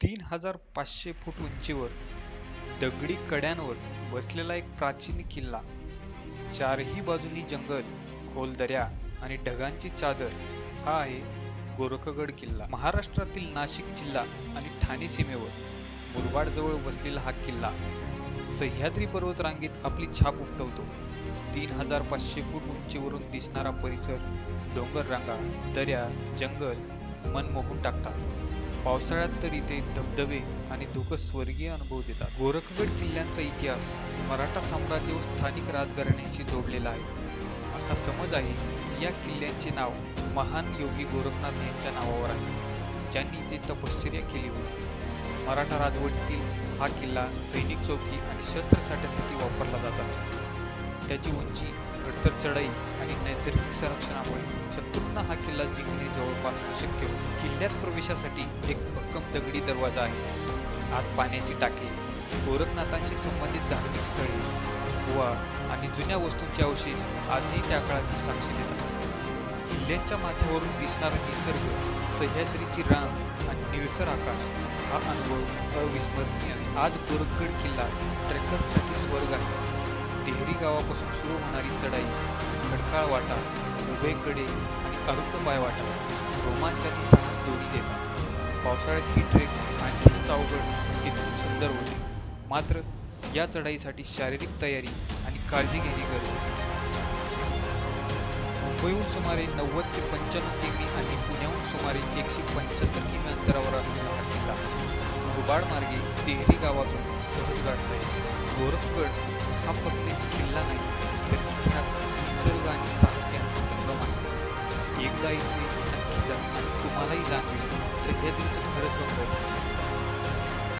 तीन हजार पाचशे फूट उंचीवर दगडी कड्यांवर वसलेला एक प्राचीन किल्ला. चारही बाजूनी जंगल खोल दऱ्या आणि ढगांची चादर हा आहे गोरखगड किल्ला. महाराष्ट्रातील नाशिक जिल्हा आणि ठाणे सीमेवर मुरबाड जवळ वसलेला हा किल्ला सह्याद्री पर्वत रांगेत आपली छाप उमटवतो. तीन हजार पाचशे फूट उंचीवरून दिसणारा परिसर डोंगर रांगा दऱ्या जंगल मनमोहून टाकतात. पावसाळ्यात तर इथे धबधबे आणि धुकं स्वर्गीय अनुभव देतात. गोरखगड किल्ल्यांचा इतिहास मराठा साम्राज्य व स्थानिक राजघराण्यांशी जोडलेला आहे. असा समज आहे या किल्ल्यांचे नाव महान योगी गोरखनाथ यांच्या नावावर आहे ज्यांनी इथे तपश्चर्या केली होती. मराठा राजवटीतील हा किल्ला सैनिक चौकी आणि शस्त्रसाठ्यासाठी वापरला जात असे. त्याची उंची घडतर चढाई आणि नैसर्गिक संरक्षणामुळे शत्रूंना हा किल्ला जिंकणे जवळपास अशक्य होते किल्ल्यात प्रवेशासाठी एक भक्कम दगडी दरवाजा आहे. आत पाण्याची टाकी गोरखनाथांशी संबंधित धार्मिक स्थळे गुहा आणि जुन्या वस्तूंचे अवशेष आजही त्या काळाची साक्षी देतात. किल्ल्याच्या माथ्यावरून दिसणारा निसर्ग सह्याद्रीची रांग आणि निळसर आकाश हा अनुभव अविस्मरणीय. आज गोरखगड किल्ला ट्रेकर्ससाठी स्वर्ग आहे. गावापासून सुरू होणारी चढाई खडकाळ वाटा उभयकडे आणि अरुंद वाटा रोमांचानी साहस दोन्ही देतात. पावसाळ्यात ही ट्रेक आणखीनच अवघड तितकी सुंदर होते. मात्र या चढाईसाठी शारीरिक तयारी आणि काळजी घेणे गरजेचे मुंबईहून सुमारे नव्वद ते पंच्याण्णव किमी आणि पुण्याहून सुमारे एकशे पंच्याहत्तर किमी अंतरावर असलेला मार्गे तेहरी गावातून सहज गाठता. येतो गोरखगड हा फक्त एक किल्ला नाही तर इतिहास निसर्ग आणि साहस यांचा संगम आहे. एकदा इथे नक्की जा आणि तुम्हालाही जाणवेल सह्याद्रीचं खरं सौंदर्य.